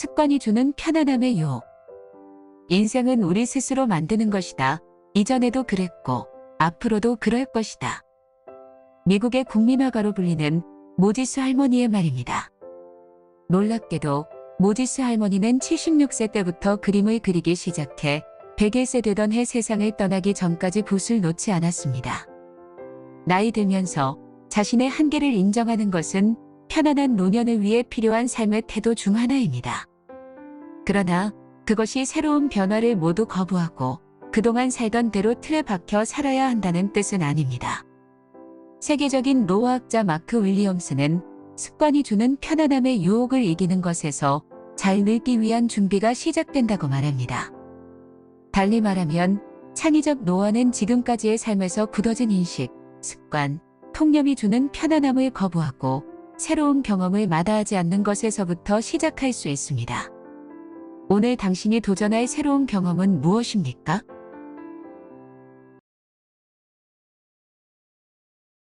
습관이 주는 편안함의 유혹. 인생은 우리 스스로 만드는 것이다. 이전에도 그랬고, 앞으로도 그럴 것이다. 미국의 국민화가로 불리는 모지스 할머니의 말입니다. 놀랍게도 모지스 할머니는 76세 때부터 그림을 그리기 시작해 101세 되던 해 세상을 떠나기 전까지 붓을 놓지 않았습니다. 나이 들면서 자신의 한계를 인정하는 것은 편안한 노년을 위해 필요한 삶의 태도 중 하나입니다. 그러나 그것이 새로운 변화를 모두 거부하고 그동안 살던 대로 틀에 박혀 살아야 한다는 뜻은 아닙니다. 세계적인 노화학자 마크 윌리엄스는 습관이 주는 편안함의 유혹을 이기는 것에서 잘 늙기 위한 준비가 시작된다고 말합니다. 달리 말하면 창의적 노화는 지금까지의 삶에서 굳어진 인식, 습관, 통념이 주는 편안함을 거부하고 새로운 경험을 마다하지 않는 것에서부터 시작할 수 있습니다. 오늘 당신이 도전할 새로운 경험은 무엇입니까?